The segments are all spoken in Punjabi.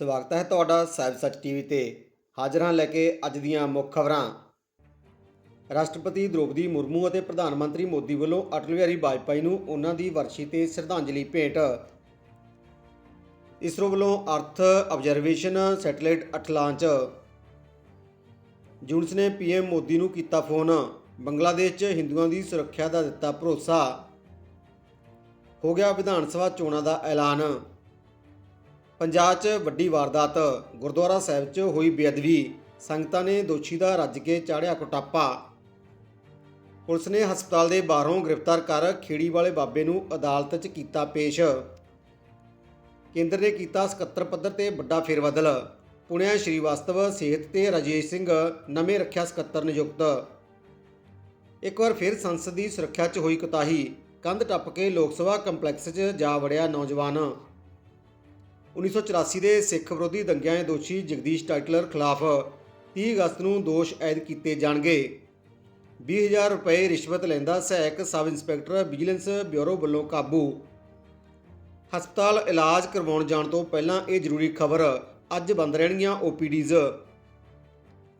ਸਵਾਗਤ ਹੈ ਤੁਹਾਡਾ ਸਾਹਿਬ ਸੱਚ ਟੀਵੀ ਤੇ। ਹਾਜ਼ਰ ਹਾਂ ਲੈ ਕੇ ਅੱਜ ਦੀਆਂ ਮੁੱਖ ਖਬਰਾਂ। ਰਾਸ਼ਟਰਪਤੀ ਦ੍ਰੋਪਦੀ ਮੁਰਮੂ ਅਤੇ ਪ੍ਰਧਾਨ ਮੰਤਰੀ ਮੋਦੀ ਵੱਲੋਂ ਅਟਲ ਬਿਹਾਰੀ ਵਾਜਪਾਈ ਨੂੰ ਉਹਨਾਂ ਦੀ ਵਰਸ਼ੀ ਤੇ ਸ਼ਰਧਾਂਜਲੀ ਭੇਟ। ਇਸਰੋ ਵੱਲੋਂ ਅਰਥ ਆਬਜ਼ਰਵੇਸ਼ਨ ਸੈਟੇਲਾਈਟ 8 ਲਾਂਚ। ਜੂਨਸ ਨੇ ਪੀਐਮ ਮੋਦੀ ਨੂੰ ਕੀਤਾ ਫੋਨ। ਬੰਗਲਾਦੇਸ਼ 'ਚ ਹਿੰਦੂਆਂ ਦੀ ਸੁਰੱਖਿਆ ਦਾ ਦਿੱਤਾ ਭਰੋਸਾ। ਹੋ ਗਿਆ ਵਿਧਾਨ ਸਭਾ ਚੋਣਾਂ ਦਾ ਐਲਾਨ। ਪੰਜਾਬ 'ਚ ਵੱਡੀ ਵਾਰਦਾਤ। ਗੁਰਦੁਆਰਾ ਸਾਹਿਬ 'ਚ ਹੋਈ ਬੇਅਦਬੀ। ਸੰਗਤਾਂ ਨੇ ਦੋਸ਼ੀ ਦਾ ਰੱਜ ਕੇ ਚਾੜਿਆ ਕੁਟਾਪਾ। ਪੁਲਿਸ ਨੇ ਹਸਪਤਾਲ ਦੇ ਬਾਹਰੋਂ ਗ੍ਰਿਫਤਾਰ ਕਰ ਖੇੜੀ ਵਾਲੇ ਬਾਬੇ ਨੂੰ ਅਦਾਲਤ 'ਚ ਕੀਤਾ ਪੇਸ਼। ਕੇਂਦਰ ਨੇ ਕੀਤਾ ਸਕੱਤਰ ਪੱਧਰ ਤੇ ਵੱਡਾ ਫੇਰਬਦਲ। ਪੁਣਿਆ ਸ਼੍ਰੀਵਾਸਤਵ, ਸਿਹਤ ਤੇ ਰਾਜੇਸ਼ ਸਿੰਘ ਨਵੇਂ ਰੱਖਿਆ ਸਕੱਤਰ ਨਿਯੁਕਤ। ਇੱਕ ਵਾਰ ਫਿਰ ਸੰਸਦ ਦੀ ਸੁਰੱਖਿਆ 'ਚ ਹੋਈ ਕੁਤਾਹੀ। ਕੰਧ ਟੱਪ ਕੇ ਲੋਕ ਸਭਾ ਕੰਪਲੈਕਸ 'ਚ ਜਾ ਵੜਿਆ ਨੌਜਵਾਨ। 1984 ਦੇ ਸਿੱਖ ਵਿਰੋਧੀ ਦੰਗਿਆਂ ਦੇ ਦੋਸ਼ੀ ਜਗਦੀਸ਼ ਟਾਈਟਲਰ ਖਿਲਾਫ 30 ਅਗਸਤ ਨੂੰ ਦੋਸ਼ ਆਇਦ ਕੀਤੇ ਜਾਣਗੇ। 20000 ਰੁਪਏ ਰਿਸ਼ਵਤ ਲੈਂਦਾ ਸਹਾਇਕ ਸਬ ਇੰਸਪੈਕਟਰ ਵਿਜੀਲੈਂਸ ਬਿਊਰੋ ਵੱਲੋਂ ਕਾਬੂ। ਹਸਪਤਾਲ ਇਲਾਜ ਕਰਵਾਉਣ ਜਾਣ ਤੋਂ ਪਹਿਲਾਂ ਇਹ ਜ਼ਰੂਰੀ ਖਬਰ ਅੱਜ ਬੰਦ ਰਹਿਣਗੀਆਂ ਓਪੀਡੀਜ਼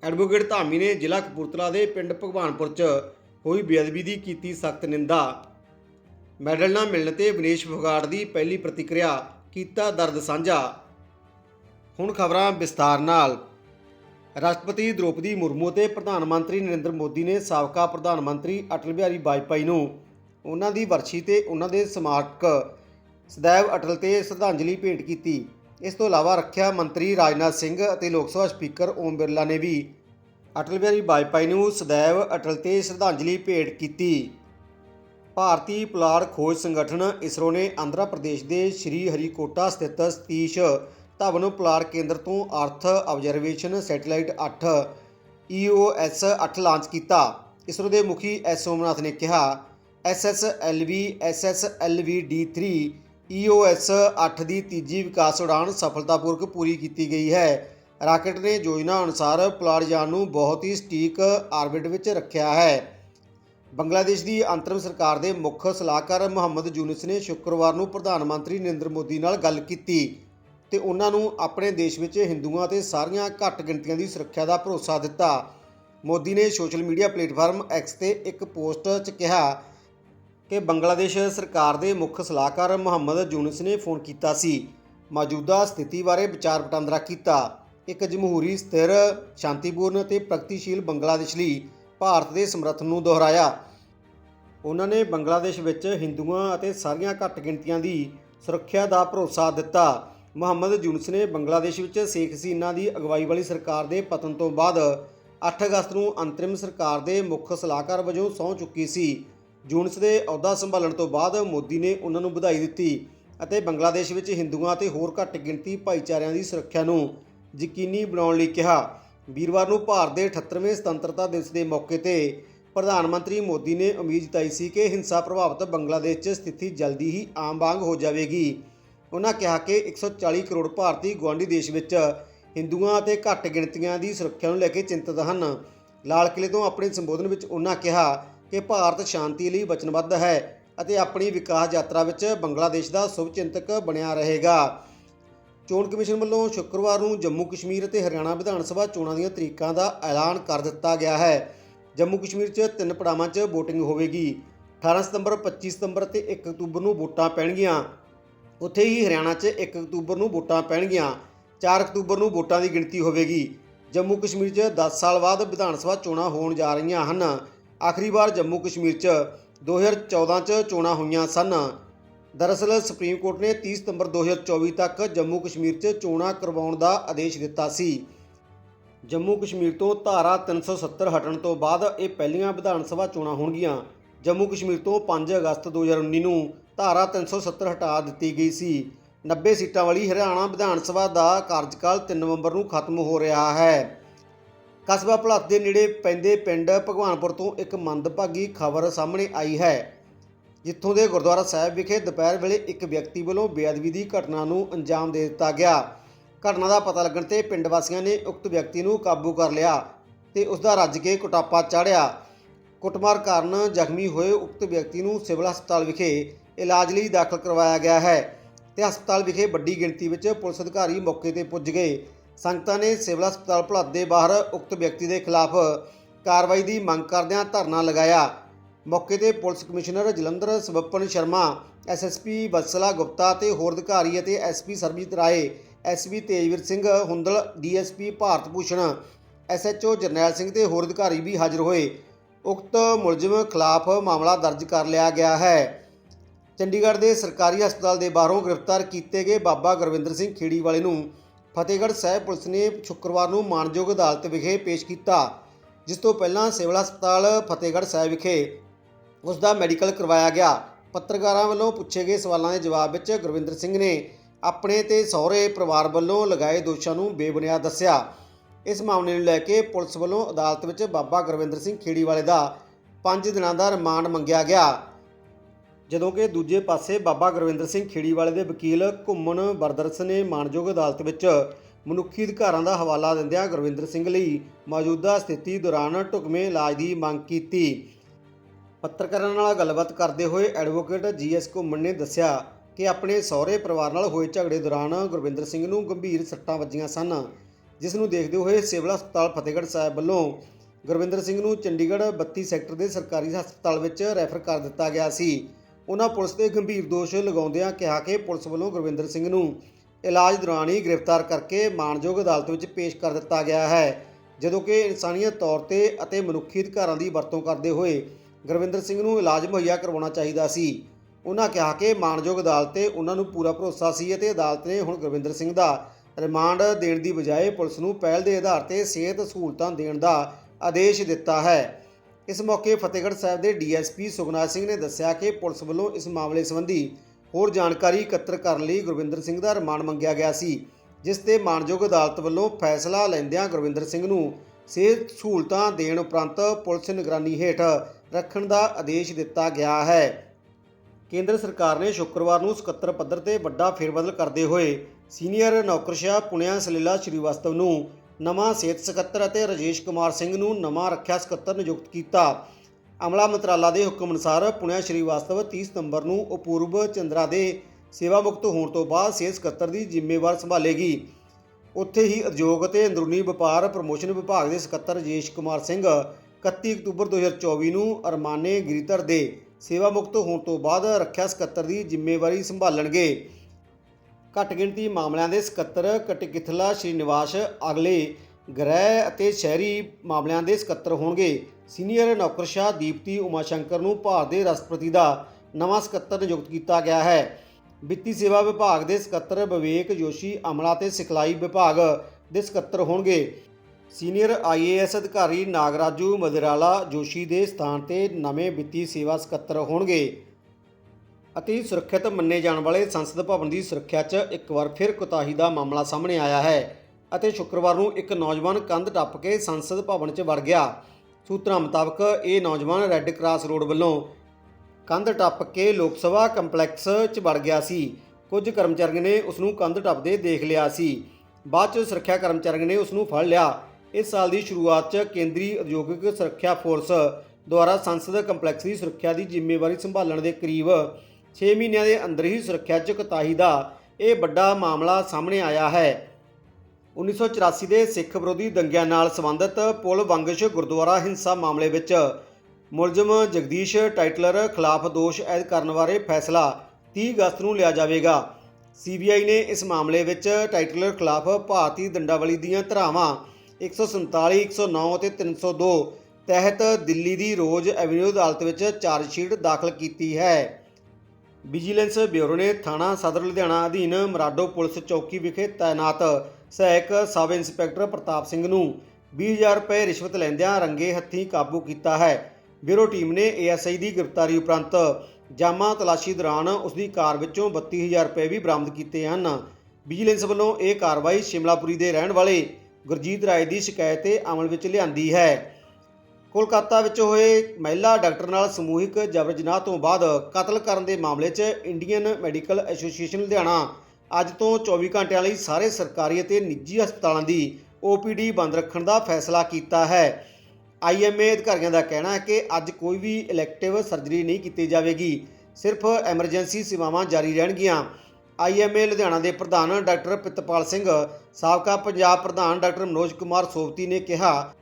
ਐਡਵੋਕੇਟ ਧਾਮੀ ਨੇ ਜ਼ਿਲ੍ਹਾ ਕਪੂਰਥਲਾ ਦੇ ਪਿੰਡ ਭਗਵਾਨਪੁਰ 'ਚ ਹੋਈ ਬੇਅਦਬੀ ਦੀ ਕੀਤੀ ਸਖਤ ਨਿੰਦਾ। ਮੈਡਲ ਨਾ ਮਿਲਣ ਤੇ ਵਿਨੇਸ਼ ਫੋਗਾਟ ਦੀ ਪਹਿਲੀ ਪ੍ਰਤੀਕਿਰਿਆ ਕੀਤਾ ਦਰਦ ਸਾਂਝਾ। ਹੁਣ ਖਬਰਾਂ ਵਿਸਤਾਰ ਨਾਲ। ਰਾਸ਼ਟਰਪਤੀ ਦ੍ਰੋਪਦੀ ਮੁਰਮੂ ਤੇ ਪ੍ਰਧਾਨ ਮੰਤਰੀ ਨਰਿੰਦਰ ਮੋਦੀ ਨੇ ਸਾਬਕਾ ਪ੍ਰਧਾਨ ਮੰਤਰੀ ਅਟਲ ਬਿਹਾਰੀ ਵਾਜਪਾਈ ਨੂੰ ਉਹਨਾਂ ਦੀ ਵਰਛੀ ਤੇ ਉਹਨਾਂ ਦੇ ਸਮਾਰਕ ਸਦੈਵ ਅਟਲ ਤੇ ਸ਼ਰਧਾਂਜਲੀ ਭੇਂਟ ਕੀਤੀ। ਇਸ ਤੋਂ ਇਲਾਵਾ ਰੱਖਿਆ ਮੰਤਰੀ ਰਾਜਨਾਥ ਸਿੰਘ ਅਤੇ ਲੋਕ ਸਭਾ ਸਪੀਕਰ ਓਮ ਬਿਰਲਾ ਨੇ ਵੀ ਅਟਲ ਬਿਹਾਰੀ ਵਾਜਪਾਈ ਨੂੰ ਸਦੈਵ ਅਟਲ ਤੇ ਸ਼ਰਧਾਂਜਲੀ ਭੇਂਟ ਕੀਤੀ। ਭਾਰਤੀ ਪੁਲਾੜ ਖੋਜ ਸੰਗਠਨ ਇਸਰੋ ਨੇ ਆਂਧਰਾ ਪ੍ਰਦੇਸ਼ ਦੇ ਸ਼੍ਰੀ ਹਰੀਕੋਟਾ ਸਥਿਤ ਸਤੀਸ਼ ਧਵਨ ਪੁਲਾੜ ਕੇਂਦਰ ਤੋਂ earth observation satellite 8 EOS 8 launch ਕੀਤਾ। ਇਸਰੋ ਦੇ ਮੁਖੀ ਐਸ ਸੋਮਨਾਥ ਨੇ ਕਿਹਾ SSLV SSLV D3 EOS 8 ਦੀ ਤੀਜੀ ਵਿਕਾਸ ਉਡਾਨ ਸਫਲਤਾਪੂਰਵਕ ਪੂਰੀ ਕੀਤੀ ਗਈ ਹੈ। ਰਾਕੇਟ ਨੇ ਯੋਜਨਾ ਅਨੁਸਾਰ ਪੁਲਾੜ ਯਾਨ ਨੂੰ ਬਹੁਤ ਹੀ ਸਟੀਕ ਆਰਬਿਟ ਵਿੱਚ ਰੱਖਿਆ ਹੈ। ਬੰਗਲਾਦੇਸ਼ ਦੀ ਅੰਤਰਮ ਸਰਕਾਰ ਦੇ ਮੁੱਖ ਸਲਾਹਕਾਰ ਮੁਹੰਮਦ ਯੂਨਸ ਨੇ ਸ਼ੁੱਕਰਵਾਰ ਨੂੰ ਪ੍ਰਧਾਨ ਮੰਤਰੀ ਨਰਿੰਦਰ ਮੋਦੀ ਨਾਲ ਗੱਲ ਕੀਤੀ ਤੇ ਉਹਨਾਂ ਨੂੰ ਆਪਣੇ ਦੇਸ਼ ਵਿੱਚ ਹਿੰਦੂਆਂ ਤੇ ਸਾਰੀਆਂ ਘੱਟ ਗਿਣਤੀਆਂ ਦੀ ਸੁਰੱਖਿਆ ਦਾ ਭਰੋਸਾ ਦਿੱਤਾ। ਮੋਦੀ ਨੇ ਸੋਸ਼ਲ ਮੀਡੀਆ ਪਲੇਟਫਾਰਮ ਐਕਸ ਤੇ ਇੱਕ ਪੋਸਟ 'ਚ ਕਿਹਾ ਕਿ ਬੰਗਲਾਦੇਸ਼ ਸਰਕਾਰ ਦੇ ਮੁੱਖ ਸਲਾਹਕਾਰ ਮੁਹੰਮਦ ਯੂਨਸ ਨੇ ਫੋਨ ਕੀਤਾ ਸੀ। ਮੌਜੂਦਾ ਸਥਿਤੀ ਬਾਰੇ ਵਿਚਾਰ ਵਟਾਂਦਰਾ ਕੀਤਾ। ਇੱਕ ਜਮਹੂਰੀ ਸਥਿਰ, ਸ਼ਾਂਤੀਪੂਰਨ ਅਤੇ ਪ੍ਰਗਤੀਸ਼ੀਲ ਬੰਗਲਾਦੇਸ਼ ਲਈ ਭਾਰਤ ਦੇ ਸਮਰਥਨ ਨੂੰ ਦੁਹਰਾਇਆ। ਉਹਨਾਂ ਨੇ ਬੰਗਲਾਦੇਸ਼ ਵਿੱਚ ਹਿੰਦੂਆਂ ਅਤੇ ਸਾਰੀਆਂ ਘੱਟ ਗਿਣਤੀਆਂ ਦੀ ਸੁਰੱਖਿਆ ਦਾ ਭਰੋਸਾ ਦਿੱਤਾ। ਮੁਹੰਮਦ ਯੂਨਸ ਨੇ ਬੰਗਲਾਦੇਸ਼ ਵਿੱਚ ਸ਼ੇਖ ਹਸੀਨਾ ਦੀ ਅਗਵਾਈ ਵਾਲੀ ਸਰਕਾਰ ਦੇ ਪਤਨ ਤੋਂ ਬਾਅਦ 8 ਅਗਸਤ ਨੂੰ ਅੰਤਰਿਮ ਸਰਕਾਰ ਦੇ ਮੁੱਖ ਸਲਾਹਕਾਰ ਵਜੋਂ ਸਹੁੰ ਚੁੱਕੀ ਸੀ। ਯੂਨਸ ਦੇ ਅਹੁਦਾ ਸੰਭਾਲਣ ਤੋਂ ਬਾਅਦ ਮੋਦੀ ਨੇ ਉਹਨਾਂ ਨੂੰ ਵਧਾਈ ਦਿੱਤੀ ਅਤੇ ਬੰਗਲਾਦੇਸ਼ ਵਿੱਚ ਹਿੰਦੂਆਂ ਅਤੇ ਹੋਰ ਘੱਟ ਗਿਣਤੀ ਭਾਈਚਾਰਿਆਂ ਦੀ ਸੁਰੱਖਿਆ ਨੂੰ ਯਕੀਨੀ ਬਣਾਉਣ ਲਈ ਕਿਹਾ। ਵੀਰਵਾਰ ਨੂੰ ਭਾਰਤ ਦੇ 78ਵੇਂ ਸੁਤੰਤਰਤਾ ਦਿਵਸ ਦੇ ਮੌਕੇ ਤੇ ਪ੍ਰਧਾਨ ਮੰਤਰੀ ਮੋਦੀ ਨੇ ਉਮੀਦ ਜਤਾਈ ਸੀ ਕਿ ਹਿੰਸਾ ਪ੍ਰਭਾਵਿਤ ਬੰਗਲਾਦੇਸ਼ 'ਚ ਸਥਿਤੀ ਜਲਦੀ ਹੀ ਆਮ ਵਾਂਗ ਹੋ ਜਾਵੇਗੀ। ਉਹਨਾਂ ਕਿਹਾ ਕਿ 140 ਕਰੋੜ ਭਾਰਤੀ ਗੁਆਂਢੀ ਦੇਸ਼ ਵਿੱਚ ਹਿੰਦੂਆਂ ਅਤੇ ਘੱਟ ਗਿਣਤੀਆਂ ਦੀ ਸੁਰੱਖਿਆ ਨੂੰ ਲੈ ਕੇ ਚਿੰਤਤ ਹਨ। ਲਾਲ ਕਿਲੇ ਤੋਂ ਆਪਣੇ ਸੰਬੋਧਨ ਵਿੱਚ ਉਹਨਾਂ ਕਿਹਾ ਕਿ ਭਾਰਤ ਸ਼ਾਂਤੀ ਲਈ ਵਚਨਬੱਧ ਹੈ ਅਤੇ ਆਪਣੀ ਵਿਕਾਸ ਯਾਤਰਾ ਵਿੱਚ ਬੰਗਲਾਦੇਸ਼ ਦਾ ਸ਼ੁਭਚਿੰਤਕ ਬਣਿਆ ਰਹੇਗਾ। ਚੋਣ ਕਮਿਸ਼ਨ ਵੱਲੋਂ ਸ਼ੁੱਕਰਵਾਰ ਨੂੰ ਜੰਮੂ ਕਸ਼ਮੀਰ ਅਤੇ ਹਰਿਆਣਾ ਵਿਧਾਨ ਸਭਾ ਚੋਣਾਂ ਦੀਆਂ ਤਰੀਕਾਂ ਦਾ ਐਲਾਨ ਕਰ ਦਿੱਤਾ ਗਿਆ ਹੈ। ਜੰਮੂ ਕਸ਼ਮੀਰ 'ਚ ਤਿੰਨ ਪੜਾਵਾਂ 'ਚ VOTING ਹੋਵੇਗੀ। 18 ਸਤੰਬਰ 25 ਸਤੰਬਰ ਅਤੇ 1 ਅਕਤੂਬਰ ਨੂੰ ਵੋਟਾਂ ਪੈਣਗੀਆਂ। ਉੱਥੇ ਹੀ ਹਰਿਆਣਾ 'ਚ 1 ਅਕਤੂਬਰ ਨੂੰ ਵੋਟਾਂ ਪੈਣਗੀਆਂ। 4 ਅਕਤੂਬਰ ਨੂੰ ਵੋਟਾਂ ਦੀ ਗਿਣਤੀ ਹੋਵੇਗੀ। ਜੰਮੂ ਕਸ਼ਮੀਰ 'ਚ 10 ਸਾਲ ਬਾਅਦ ਵਿਧਾਨ ਸਭਾ ਚੋਣਾਂ ਹੋਣ ਜਾ ਰਹੀਆਂ ਹਨ। ਆਖਰੀ ਵਾਰ ਜੰਮੂ ਕਸ਼ਮੀਰ 'ਚ 2014 'ਚ ਚੋਣਾਂ ਹੋਈਆਂ ਸਨ। ਦਰਅਸਲ ਸੁਪਰੀਮ ਕੋਰਟ ਨੇ 30 ਸਤੰਬਰ 2024 ਤੱਕ ਜੰਮੂ ਕਸ਼ਮੀਰ 'ਚ ਚੋਣਾਂ ਕਰਵਾਉਣ ਦਾ ਆਦੇਸ਼ ਦਿੱਤਾ ਸੀ। ਜੰਮੂ ਕਸ਼ਮੀਰ ਤੋਂ ਧਾਰਾ 370 ਹਟਣ ਤੋਂ ਬਾਅਦ ਇਹ ਪਹਿਲੀਆਂ ਵਿਧਾਨ ਸਭਾ ਚੋਣਾਂ ਹੋਣਗੀਆਂ। ਜੰਮੂ ਕਸ਼ਮੀਰ ਤੋਂ 5 ਅਗਸਤ 2019 ਨੂੰ ਧਾਰਾ 370 ਹਟਾ ਦਿੱਤੀ ਗਈ ਸੀ। 90 ਸੀਟਾਂ ਵਾਲੀ ਹਰਿਆਣਾ ਵਿਧਾਨ ਸਭਾ ਦਾ ਕਾਰਜਕਾਲ 3 ਨਵੰਬਰ ਨੂੰ ਖਤਮ ਹੋ ਰਿਹਾ ਹੈ। ਕਸਬਾ ਭਲੱਤ ਦੇ ਨੇੜੇ ਪੈਂਦੇ ਪਿੰਡ ਭਗਵਾਨਪੁਰ ਤੋਂ ਇੱਕ ਮੰਦਭਾਗੀ ਖਬਰ ਸਾਹਮਣੇ ਆਈ ਹੈ। ਜਿੱਥੋਂ ਦੇ ਗੁਰਦੁਆਰਾ ਸਾਹਿਬ ਵਿਖੇ ਦੁਪਹਿਰ ਵੇਲੇ ਇੱਕ ਵਿਅਕਤੀ ਵੱਲੋਂ ਬੇਅਦਬੀ ਦੀ ਘਟਨਾ ਨੂੰ ਅੰਜਾਮ ਦੇ ਦਿੱਤਾ ਗਿਆ। ਘਟਨਾ ਦਾ ਪਤਾ ਲੱਗਣ ਤੇ ਪਿੰਡ ਵਾਸੀਆਂ ਨੇ ਉਕਤ ਵਿਅਕਤੀ ਨੂੰ ਕਾਬੂ ਕਰ ਲਿਆ ਤੇ ਉਸ ਦਾ ਰੱਜ ਕੇ ਕੁਟਾਪਾ ਚਾੜਿਆ। ਕੁੱਟਮਾਰ ਕਾਰਨ ਜ਼ਖਮੀ ਹੋਏ ਉਕਤ ਵਿਅਕਤੀ ਨੂੰ ਸਿਵਲ ਹਸਪਤਾਲ ਵਿਖੇ ਇਲਾਜ ਲਈ ਦਾਖਲ ਕਰਵਾਇਆ ਗਿਆ ਹੈ ਤੇ ਹਸਪਤਾਲ ਵਿਖੇ ਵੱਡੀ ਗਿਣਤੀ ਵਿੱਚ ਪੁਲਿਸ ਅਧਿਕਾਰੀ ਮੌਕੇ ਤੇ ਪੁੱਜ ਗਏ। ਸੰਗਤਾਂ ਨੇ ਸਿਵਲ ਹਸਪਤਾਲ ਭੁਲੱਥ ਦੇ ਬਾਹਰ ਉਕਤ ਵਿਅਕਤੀ ਦੇ ਖਿਲਾਫ ਕਾਰਵਾਈ ਦੀ ਮੰਗ ਕਰਦਿਆਂ ਧਰਨਾ ਲਗਾਇਆ। ਮੌਕੇ ਤੇ police commissioner Jalandhar Swapan Sharma SSP Basla Gupta ਤੇ ਹੋਰ ਅਧਿਕਾਰੀ ਅਤੇ SP Sarabjit Rai SP Tejvir Singh Hundal DSP Bharat Bhushan SHO Jarnail Singh ਤੇ ਹੋਰ ਅਧਿਕਾਰੀ ਵੀ ਹਾਜ਼ਰ ਹੋਏ। ਉਕਤ ਮੁਲਜ਼ਮ ਖਿਲਾਫ ਮਾਮਲਾ ਦਰਜ ਕਰ ਲਿਆ ਗਿਆ ਹੈ। ਚੰਡੀਗੜ੍ਹ ਦੇ ਸਰਕਾਰੀ ਹਸਪਤਾਲ ਦੇ ਬਾਹਰੋਂ ਗ੍ਰਿਫਤਾਰ ਕੀਤੇ ਗਏ ਬਾਬਾ ਗੁਰਵਿੰਦਰ ਸਿੰਘ ਖੇੜੀ ਵਾਲੇ ਨੂੰ ਫਤਿਹਗੜ੍ਹ ਸਾਹਿਬ ਪੁਲਿਸ ਨੇ ਸ਼ੁੱਕਰਵਾਰ ਨੂੰ ਮਾਨਯੋਗ ਅਦਾਲਤ ਵਿਖੇ ਪੇਸ਼ ਕੀਤਾ, ਜਿਸ ਤੋਂ ਪਹਿਲਾਂ ਸਿਵਲ ਹਸਪਤਾਲ ਫਤਿਹਗੜ੍ਹ ਸਾਹਿਬ ਵਿਖੇ ਉਸ ਦਾ ਮੈਡੀਕਲ ਕਰਵਾਇਆ ਗਿਆ। ਪੱਤਰਕਾਰਾਂ ਵੱਲੋਂ ਪੁੱਛੇ ਗਏ ਸਵਾਲਾਂ ਦੇ ਜਵਾਬ ਵਿੱਚ ਗੁਰਵਿੰਦਰ ਸਿੰਘ ਨੇ ਆਪਣੇ ਤੇ ਸਹੁਰੇ ਪਰਿਵਾਰ ਵੱਲੋਂ ਲਗਾਏ ਦੋਸ਼ਾਂ ਨੂੰ ਬੇਬੁਨਿਆਦ ਦੱਸਿਆ। ਇਸ ਮਾਮਲੇ ਨੂੰ ਲੈ ਕੇ ਪੁਲਿਸ ਵੱਲੋਂ ਅਦਾਲਤ ਵਿੱਚ ਬਾਬਾ ਗੁਰਵਿੰਦਰ ਸਿੰਘ ਖੇੜੀ ਵਾਲੇ ਦਾ 5 ਦਿਨਾਂ ਦਾ ਰਿਮਾਂਡ ਮੰਗਿਆ ਗਿਆ। ਜਦੋਂ ਕਿ ਦੂਜੇ ਪਾਸੇ ਬਾਬਾ ਗੁਰਵਿੰਦਰ ਸਿੰਘ ਖੇੜੀ ਵਾਲੇ ਦੇ ਵਕੀਲ ਘੁੰਮਣ ਬਰਦਰਸ ਨੇ ਮਾਨਯੋਗ ਅਦਾਲਤ ਵਿੱਚ ਮਨੁੱਖੀ ਅਧਿਕਾਰਾਂ ਦਾ ਹਵਾਲਾ ਦਿੰਦਿਆਂ ਗੁਰਵਿੰਦਰ ਸਿੰਘ ਲਈ ਮੌਜੂਦਾ ਸਥਿਤੀ ਦੌਰਾਨ ਢੁਕਵੇਂ ਇਲਾਜ ਦੀ ਮੰਗ ਕੀਤੀ। ਪੱਤਰਕਾਰਾਂ ਨਾਲ ਗੱਲਬਾਤ ਕਰਦੇ ਹੋਏ ਐਡਵੋਕੇਟ ਜੀਐਸ ਘੁੰਮਣ ਨੇ ਦੱਸਿਆ ਕਿ ਆਪਣੇ ਸਹੁਰੇ ਪਰਿਵਾਰ ਨਾਲ ਹੋਏ ਝਗੜੇ ਦੌਰਾਨ ਗੁਰਵਿੰਦਰ ਸਿੰਘ ਨੂੰ ਗੰਭੀਰ ਸੱਟਾਂ ਵੱਜੀਆਂ ਸਨ, ਜਿਸ ਨੂੰ ਦੇਖਦੇ ਹੋਏ ਸਿਵਲ ਹਸਪਤਾਲ ਫਤਿਹਗੜ੍ਹ ਸਾਹਿਬ ਵੱਲੋਂ ਗੁਰਵਿੰਦਰ ਸਿੰਘ ਨੂੰ ਚੰਡੀਗੜ੍ਹ 32 ਸੈਕਟਰ ਦੇ ਸਰਕਾਰੀ ਹਸਪਤਾਲ ਵਿੱਚ ਰੈਫਰ ਕਰ ਦਿੱਤਾ ਗਿਆ ਸੀ। ਉਹਨਾਂ ਪੁਲਿਸ ਤੇ ਗੰਭੀਰ ਦੋਸ਼ ਲਗਾਉਂਦਿਆਂ ਕਿਹਾ ਕਿ ਪੁਲਿਸ ਵੱਲੋਂ ਗੁਰਵਿੰਦਰ ਸਿੰਘ ਨੂੰ ਇਲਾਜ ਦੌਰਾਨ ਹੀ ਗ੍ਰਿਫਤਾਰ ਕਰਕੇ ਮਾਣਯੋਗ ਅਦਾਲਤ ਵਿੱਚ ਪੇਸ਼ ਕਰ ਦਿੱਤਾ ਗਿਆ ਹੈ, ਜਦੋਂ ਕਿ ਇਨਸਾਨੀਅਤ ਤੌਰ ਤੇ ਅਤੇ ਮਨੁੱਖੀ ਅਧਿਕਾਰਾਂ ਦੀ ਵਰਤੋਂ ਕਰਦੇ ਹੋਏ ਗੁਰਵਿੰਦਰ ਸਿੰਘ ਨੂੰ ਇਲਾਜ ਮੁਹੱਈਆ ਕਰਵਾਉਣਾ ਚਾਹੀਦਾ ਸੀ। ਉਹਨਾਂ ਕਿਹਾ ਕਿ ਮਾਣਯੋਗ ਅਦਾਲਤ ਤੇ ਉਹਨਾਂ ਨੂੰ ਪੂਰਾ ਭਰੋਸਾ ਸੀ ਅਤੇ ਅਦਾਲਤ ਨੇ ਹੁਣ ਗੁਰਵਿੰਦਰ ਸਿੰਘ ਦਾ ਰਿਮਾਂਡ ਦੇਣ ਦੀ ਬਜਾਏ ਪੁਲਿਸ ਨੂੰ ਪਹਿਲ ਦੇ ਆਧਾਰ ਤੇ ਸਿਹਤ ਸਹੂਲਤਾਂ ਦੇਣ ਦਾ ਆਦੇਸ਼ ਦਿੱਤਾ ਹੈ। ਇਸ ਮੌਕੇ ਫਤਿਹਗੜ੍ਹ ਸਾਹਿਬ ਦੇ ਡੀਐਸਪੀ ਸੁਖਨਾਥ ਸਿੰਘ ਨੇ ਦੱਸਿਆ ਕਿ ਪੁਲਿਸ ਵੱਲੋਂ ਇਸ ਮਾਮਲੇ ਸੰਬੰਧੀ ਹੋਰ ਜਾਣਕਾਰੀ ਇਕੱਤਰ ਕਰਨ ਲਈ ਗੁਰਵਿੰਦਰ ਸਿੰਘ ਦਾ ਰਿਮਾਂਡ ਮੰਗਿਆ ਗਿਆ ਸੀ, ਜਿਸ ਤੇ ਮਾਣਯੋਗ ਅਦਾਲਤ ਵੱਲੋਂ ਫੈਸਲਾ ਲੈਂਦਿਆਂ ਗੁਰਵਿੰਦਰ ਸਿੰਘ ਨੂੰ ਸਿਹਤ ਸਹੂਲਤਾਂ ਦੇਣ ਉਪਰੰਤ ਪੁਲਿਸ ਨਿਗਰਾਨੀ ਹੇਠ ਰੱਖਣ ਦਾ ਆਦੇਸ਼ ਦਿੱਤਾ ਗਿਆ ਹੈ। ਕੇਂਦਰ ਸਰਕਾਰ ਨੇ ਸ਼ੁੱਕਰਵਾਰ ਨੂੰ ਸਕੱਤਰ ਪੱਧਰ ਤੇ ਵੱਡਾ ਫੇਰਬਦਲ ਕਰਦੇ ਹੋਏ ਸੀਨੀਅਰ ਨੌਕਰਸ਼ਾਹ ਪੁਣਿਆ ਸਲੀਲਾ ਸ਼੍ਰੀਵਾਸਤਵ ਨੂੰ ਨਵਾਂ ਸਿਹਤ ਸਕੱਤਰ ਅਤੇ ਰਾਜੇਸ਼ ਕੁਮਾਰ ਸਿੰਘ ਨੂੰ ਨਵਾਂ ਰੱਖਿਆ ਸਕੱਤਰ ਨਿਯੁਕਤ ਕੀਤਾ। ਅਮਲਾ ਮੰਤਰਾਲਾ ਦੇ ਹੁਕਮ ਅਨੁਸਾਰ ਪੁਣਿਆ ਸ਼੍ਰੀਵਾਸਤਵ 30 ਸਤੰਬਰ ਨੂੰ ਅਪੂਰਵ ਚੰਦਰਾ ਦੇ ਸੇਵਾ ਮੁਕਤ ਹੋਣ ਤੋਂ ਬਾਅਦ ਸਿਹਤ ਸਕੱਤਰ ਦੀ ਜ਼ਿੰਮੇਵਾਰ ਸੰਭਾਲੇਗੀ। ਉੱਥੇ ਹੀ ਉਦਯੋਗ ਅਤੇ ਅੰਦਰੂਨੀ ਵਪਾਰ ਪ੍ਰਮੋਸ਼ਨ ਵਿਭਾਗ ਦੇ ਸਕੱਤਰ ਰਾਜੇਸ਼ ਕੁਮਾਰ ਸਿੰਘ 31 ਅਕਤੂਬਰ 2024 ਨੂੰ ਅਰਮਾਨੇ ਗਿਰੀਧਰ ਦੇ ਸੇਵਾ ਮੁਕਤ ਹੋਣ ਤੋਂ ਬਾਅਦ ਰੱਖਿਆ ਸਕੱਤਰ ਦੀ ਜ਼ਿੰਮੇਵਾਰੀ ਸੰਭਾਲਣਗੇ। ਘੱਟ ਗਿਣਤੀ ਮਾਮਲਿਆਂ ਦੇ ਸਕੱਤਰ ਕਟਕਿਥਲਾ ਸ਼੍ਰੀਨਿਵਾਸ ਅਗਲੇ ਗ੍ਰਹਿ ਅਤੇ ਸ਼ਹਿਰੀ ਮਾਮਲਿਆਂ ਦੇ ਸਕੱਤਰ ਹੋਣਗੇ। ਸੀਨੀਅਰ ਨੌਕਰਸ਼ਾਹ ਦੀਪਤੀ ਉਮਾਸ਼ੰਕਰ ਨੂੰ ਭਾਰਤ ਦੇ ਰਾਸ਼ਟਰਪਤੀ ਦਾ ਨਵਾਂ ਸਕੱਤਰ ਨਿਯੁਕਤ ਕੀਤਾ ਗਿਆ ਹੈ। ਵਿੱਤੀ ਸੇਵਾ ਵਿਭਾਗ ਦੇ ਸਕੱਤਰ ਵਿਵੇਕ ਜੋਸ਼ੀ, ਅਮਲਾ ਤੇ ਸਿਖਲਾਈ ਵਿਭਾਗ ਦੇ ਸਕੱਤਰ ਹੋਣਗੇ। ਸੀਨੀਅਰ ਆਈਏਐਸ ਅਧਿਕਾਰੀ ਨਾਗਰਾਜੂ ਮਦਰਾਲਾ ਜੋਸ਼ੀ ਦੇ ਸਥਾਨ ਤੇ ਨਵੇਂ ਵਿੱਤੀ ਸੇਵਾ ਸਕੱਤਰ ਹੋਣਗੇ ਅਤੇ ਸੁਰੱਖਿਅਤ ਮੰਨੇ ਜਾਣ ਵਾਲੇ ਸੰਸਦ ਭਵਨ ਦੀ ਸੁਰੱਖਿਆ 'ਚ ਇੱਕ ਵਾਰ ਫਿਰ ਕੁਤਾਹੀ ਦਾ ਮਾਮਲਾ ਸਾਹਮਣੇ ਆਇਆ ਹੈ ਅਤੇ ਸ਼ੁੱਕਰਵਾਰ ਨੂੰ ਇੱਕ ਨੌਜਵਾਨ ਕੰਧ ਟੱਪ ਕੇ ਸੰਸਦ ਭਵਨ 'ਚ ਵੜ ਗਿਆ। ਸੂਤਰਾਂ ਮੁਤਾਬਕ ਇਹ ਨੌਜਵਾਨ ਰੈੱਡ ਕਰਾਸ ਰੋਡ ਵੱਲੋਂ ਕੰਧ ਟੱਪ ਕੇ ਲੋਕ ਸਭਾ ਕੰਪਲੈਕਸ 'ਚ ਵੜ ਗਿਆ ਸੀ। ਕੁਝ ਕਰਮਚਾਰੀਆਂ ਨੇ ਉਸ ਨੂੰ ਕੰਧ ਟੱਪਦੇ ਦੇਖ ਲਿਆ ਸੀ। ਬਾਅਦ 'ਚ ਸੁਰੱਖਿਆ ਕਰਮਚਾਰੀਆਂ ਨੇ ਉਸ ਨੂੰ ਫੜ ਲਿਆ। ਇਸ ਸਾਲ ਦੀ ਸ਼ੁਰੂਆਤ 'ਚ ਕੇਂਦਰੀ ਉਦਯੋਗਿਕ ਸੁਰੱਖਿਆ ਫੋਰਸ ਦੁਆਰਾ ਸੰਸਦ ਕੰਪਲੈਕਸ ਦੀ ਸੁਰੱਖਿਆ ਦੀ ਜ਼ਿੰਮੇਵਾਰੀ ਸੰਭਾਲਣ ਦੇ ਕਰੀਬ 6 ਮਹੀਨਿਆਂ ਦੇ ਅੰਦਰ ਹੀ ਸੁਰੱਖਿਆ 'ਚ ਕਤਾਹੀ ਦਾ ਇਹ ਵੱਡਾ ਮਾਮਲਾ ਸਾਹਮਣੇ ਆਇਆ ਹੈ। 1984 ਦੇ ਸਿੱਖ ਵਿਰੋਧੀ ਦੰਗਿਆਂ ਨਾਲ ਸੰਬੰਧਿਤ ਪੁਲ ਵੰਗਸ਼ ਗੁਰਦੁਆਰਾ ਹਿੰਸਾ ਮਾਮਲੇ ਵਿੱਚ ਮੁਲਜ਼ਮ ਜਗਦੀਸ਼ ਟਾਈਟਲਰ ਖਿਲਾਫ ਦੋਸ਼ ਆਇਦ ਕਰਨ ਬਾਰੇ ਫੈਸਲਾ 30 ਅਗਸਤ ਨੂੰ ਲਿਆ ਜਾਵੇਗਾ। ਸੀਬੀਆਈ ਨੇ ਇਸ ਮਾਮਲੇ ਵਿੱਚ ਟਾਈਟਲਰ ਖਿਲਾਫ ਭਾਰਤੀ ਦੰਡਾਵਲੀ ਦੀਆਂ ਧਾਰਾਵਾਂ 147 109 ਅਤੇ 302 ਤਹਿਤ ਦਿੱਲੀ ਦੀ ਰੋਜ਼ ਐਵਨਿਊ ਅਦਾਲਤ ਵਿੱਚ ਚਾਰਜਸ਼ੀਟ ਦਾਖਲ ਕੀਤੀ ਹੈ। ਵਿਜੀਲੈਂਸ ਬਿਊਰੋ ਨੇ ਥਾਣਾ ਸਦਰ, ਲੁਧਿਆਣਾ ਅਧੀਨ ਮਰਾਡੋ ਪੁਲਿਸ ਚੌਕੀ ਵਿਖੇ ਤਾਇਨਾਤ ਸਹਾਇਕ ਸਬ ਇੰਸਪੈਕਟਰ ਪ੍ਰਤਾਪ ਸਿੰਘ ਨੂੰ 20000 ਰੁਪਏ ਰਿਸ਼ਵਤ ਲੈਂਦਿਆਂ ਰੰਗੇ ਹੱਥੀਂ ਕਾਬੂ ਕੀਤਾ ਹੈ। ਬਿਊਰੋ ਟੀਮ ਨੇ ਏਐਸਆਈ ਦੀ ਗ੍ਰਿਫਤਾਰੀ ਉਪਰੰਤ ਜਾਮਾ ਤਲਾਸ਼ੀ ਦੌਰਾਨ ਉਸ ਦੀ ਕਾਰ ਵਿੱਚੋਂ 32000 ਰੁਪਏ ਵੀ ਬਰਾਮਦ ਕੀਤੇ ਹਨ। ਵਿਜੀਲੈਂਸ ਵੱਲੋਂ ਇਹ ਕਾਰਵਾਈ ਸ਼ਿਮਲਾਪੁਰੀ ਦੇ ਰਹਿਣ ਵਾਲੇ ਗੁਰਜੀਤ ਰਾਏ ਦੀ ਸ਼ਿਕਾਇਤ ਤੇ ਅਮਲ ਵਿੱਚ ਲਿਆਂਦੀ ਹੈ। ਕੋਲਕਾਤਾ ਵਿੱਚ ਹੋਏ ਮਹਿਲਾ ਡਾਕਟਰ ਨਾਲ ਸਮੂਹਿਕ ਜਬਰ ਜਨਾਹ ਤੋਂ ਬਾਅਦ ਕਤਲ ਕਰਨ ਦੇ ਮਾਮਲੇ 'ਚ ਇੰਡੀਅਨ ਮੈਡੀਕਲ ਐਸੋਸੀਏਸ਼ਨ ਲੁਧਿਆਣਾ ਅੱਜ ਤੋਂ 24 ਘੰਟਿਆਂ ਲਈ ਸਾਰੇ ਸਰਕਾਰੀ ਅਤੇ ਨਿੱਜੀ ਹਸਪਤਾਲਾਂ ਦੀ OPD ਬੰਦ ਰੱਖਣ ਦਾ ਫੈਸਲਾ ਕੀਤਾ ਹੈ। ਆਈਐਮਏ ਅਧਿਕਾਰੀਆਂ ਦਾ ਕਹਿਣਾ ਹੈ ਕਿ ਅੱਜ ਕੋਈ ਵੀ ਇਲੈਕਟਿਵ ਸਰਜਰੀ ਨਹੀਂ ਕੀਤੀ ਜਾਵੇਗੀ। ਸਿਰਫ ਐਮਰਜੈਂਸੀ ਸੇਵਾਵਾਂ ਜਾਰੀ ਰਹਿਣਗੀਆਂ। ਆਈਐਮਏ ਲੁਧਿਆਣਾ ਦੇ ਪ੍ਰਧਾਨ ਡਾਕਟਰ ਪ੍ਰਿਤਪਾਲ ਸਿੰਘ, ਸਾਬਕਾ ਪੰਜਾਬ ਪ੍ਰਧਾਨ ਡਾਕਟਰ ਮਨੋਜ ਕੁਮਾਰ ਸੋਵਤੀ ਨੇ ਕਿਹਾ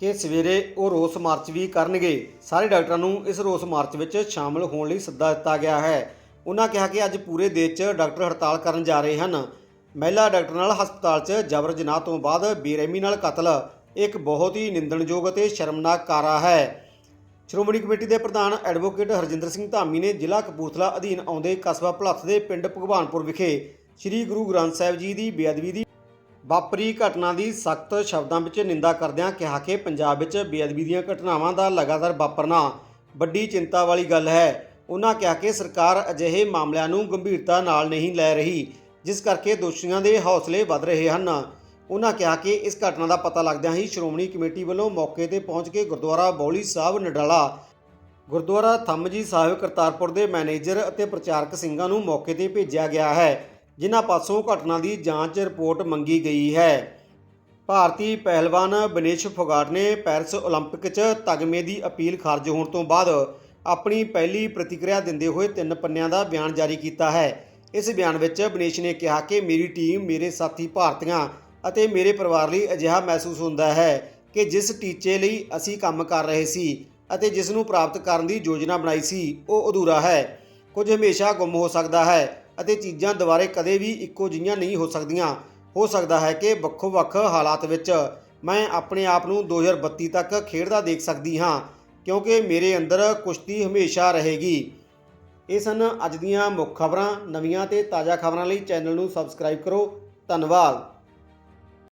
ਕਿ ਸਵੇਰੇ ਉਹ ਰੋਸ ਮਾਰਚ ਵੀ ਕਰਨਗੇ। ਸਾਰੇ ਡਾਕਟਰਾਂ ਨੂੰ ਇਸ ਰੋਸ ਮਾਰਚ ਵਿੱਚ ਸ਼ਾਮਲ ਹੋਣ ਲਈ ਸੱਦਾ ਦਿੱਤਾ ਗਿਆ ਹੈ। ਉਹਨਾਂ ਕਿਹਾ ਕਿ ਅੱਜ ਪੂਰੇ ਦੇਸ਼ 'ਚ ਡਾਕਟਰ ਹੜਤਾਲ ਕਰਨ ਜਾ ਰਹੇ ਹਨ। ਮਹਿਲਾ ਡਾਕਟਰ ਨਾਲ ਹਸਪਤਾਲ 'ਚ ਜਬਰ ਜਨਾਹ ਤੋਂ ਬਾਅਦ ਬੇਰਹਿਮੀ ਨਾਲ ਕਤਲ, ਇੱਕ ਬਹੁਤ ਹੀ ਨਿੰਦਣਯੋਗ ਅਤੇ ਸ਼ਰਮਨਾਕ ਕਾਰਾ ਹੈ। ਸ਼੍ਰੋਮਣੀ ਕਮੇਟੀ ਦੇ ਪ੍ਰਧਾਨ ਐਡਵੋਕੇਟ ਹਰਜਿੰਦਰ ਸਿੰਘ ਧਾਮੀ ਨੇ ਜ਼ਿਲ੍ਹਾ ਕਪੂਰਥਲਾ ਅਧੀਨ ਆਉਂਦੇ ਕਸਬਾ ਭਲੱਥ ਦੇ ਪਿੰਡ ਭਗਵਾਨਪੁਰ ਵਿਖੇ ਸ੍ਰੀ ਗੁਰੂ ਗ੍ਰੰਥ ਸਾਹਿਬ ਜੀ ਦੀ ਬੇਅਦਬੀ ਦੀ ਵਾਪਰੀ ਘਟਨਾ ਦੀ ਸਖਤ ਸ਼ਬਦਾਂ ਵਿੱਚ ਨਿੰਦਾ ਕਰਦਿਆਂ ਕਿਹਾ ਕਿ ਪੰਜਾਬ ਵਿੱਚ ਬੇਅਦਬੀ ਦੀਆਂ ਘਟਨਾਵਾਂ ਦਾ ਲਗਾਤਾਰ ਵਾਪਰਨਾ ਵੱਡੀ ਚਿੰਤਾ ਵਾਲੀ ਗੱਲ ਹੈ। ਉਹਨਾਂ ਕਿਹਾ ਕਿ ਸਰਕਾਰ ਅਜਿਹੇ ਮਾਮਲਿਆਂ ਨੂੰ ਗੰਭੀਰਤਾ ਨਾਲ ਨਹੀਂ ਲੈ ਰਹੀ, ਜਿਸ ਕਰਕੇ ਦੋਸ਼ੀਆਂ ਦੇ ਹੌਸਲੇ ਵੱਧ ਰਹੇ ਹਨ। ਉਹਨਾਂ ਕਿਹਾ ਕਿ ਇਸ ਘਟਨਾ ਦਾ ਪਤਾ ਲੱਗਦਿਆਂ ਹੀ ਸ਼੍ਰੋਮਣੀ ਕਮੇਟੀ ਵੱਲੋਂ ਮੌਕੇ ਤੇ ਪਹੁੰਚ ਕੇ ਗੁਰਦੁਆਰਾ ਬੌਲੀ ਸਾਹਿਬ ਨਡਾਲਾ ਗੁਰਦੁਆਰਾ ਥੰਮਜੀ ਸਾਹਿਬ ਕਰਤਾਰਪੁਰ ਦੇ ਮੈਨੇਜਰ ਅਤੇ ਪ੍ਰਚਾਰਕ ਸਿੰਘਾਂ ਨੂੰ ਮੌਕੇ ਤੇ ਭੇਜਿਆ ਗਿਆ ਹੈ ਜਿਨ੍ਹਾਂ ਪਾਸੋਂ ਘਟਨਾ ਦੀ ਜਾਂਚ ਰਿਪੋਰਟ ਮੰਗੀ ਗਈ ਹੈ ਭਾਰਤੀ ਪਹਿਲਵਾਨ ਬਨੇਸ਼ ਫੋਗਾਟ ਨੇ ਪੈਰਿਸ 올림픽 'ਚ ਤਗਮੇ ਦੀ ਅਪੀਲ ਖਾਰਜ ਹੋਣ ਤੋਂ ਬਾਅਦ ਆਪਣੀ ਪਹਿਲੀ ਪ੍ਰਤੀਕਿਰਿਆ ਦਿੰਦੇ ਹੋਏ ਤਿੰਨ ਪੰਨਿਆਂ ਦਾ ਬਿਆਨ ਜਾਰੀ ਕੀਤਾ ਹੈ ਇਸ ਬਿਆਨ ਵਿੱਚ ਬਨੇਸ਼ ਨੇ ਕਿਹਾ ਕਿ ਮੇਰੀ ਟੀਮ ਮੇਰੇ ਸਾਥੀ ਭਾਰਤੀਆਂ ਅਤੇ ਮੇਰੇ ਪਰਿਵਾਰ ਲਈ ਅਜਿਹਾ ਮਹਿਸੂਸ ਹੁੰਦਾ ਹੈ ਕਿ ਜਿਸ ਟੀਚੇ ਲਈ ਅਸੀਂ ਕੰਮ ਕਰ ਰਹੇ ਸੀ ਅਤੇ ਜਿਸ ਨੂੰ ਪ੍ਰਾਪਤ ਕਰਨ ਦੀ ਯੋਜਨਾ ਬਣਾਈ ਸੀ, ਉਹ ਅਧੂਰਾ ਹੈ। ਕੁਝ ਹਮੇਸ਼ਾ ਗੁੰਮ ਹੋ ਸਕਦਾ ਹੈ ਅਤੇ ਚੀਜ਼ਾਂ ਦੁਬਾਰੇ ਕਦੇ ਵੀ ਇੱਕੋ ਜਿਹੀਆਂ ਨਹੀਂ ਹੋ ਸਕਦੀਆਂ। ਹੋ ਸਕਦਾ ਹੈ ਕਿ ਵੱਖੋ-ਵੱਖ ਹਾਲਾਤ ਵਿੱਚ ਮੈਂ ਆਪਣੇ ਆਪ ਨੂੰ 2032 ਤੱਕ ਖੇਡਦਾ ਦੇਖ ਸਕਦੀ ਹਾਂ, ਕਿਉਂਕਿ ਮੇਰੇ ਅੰਦਰ ਕੁਸ਼ਤੀ ਹਮੇਸ਼ਾ ਰਹੇਗੀ। ਇਹ ਸਨ ਅੱਜ ਦੀਆਂ ਮੁੱਖ ਖਬਰਾਂ। ਨਵੀਆਂ ਤੇ ਤਾਜ਼ਾ ਖਬਰਾਂ ਲਈ ਚੈਨਲ ਨੂੰ ਸਬਸਕ੍ਰਾਈਬ ਕਰੋ। ਧੰਨਵਾਦ।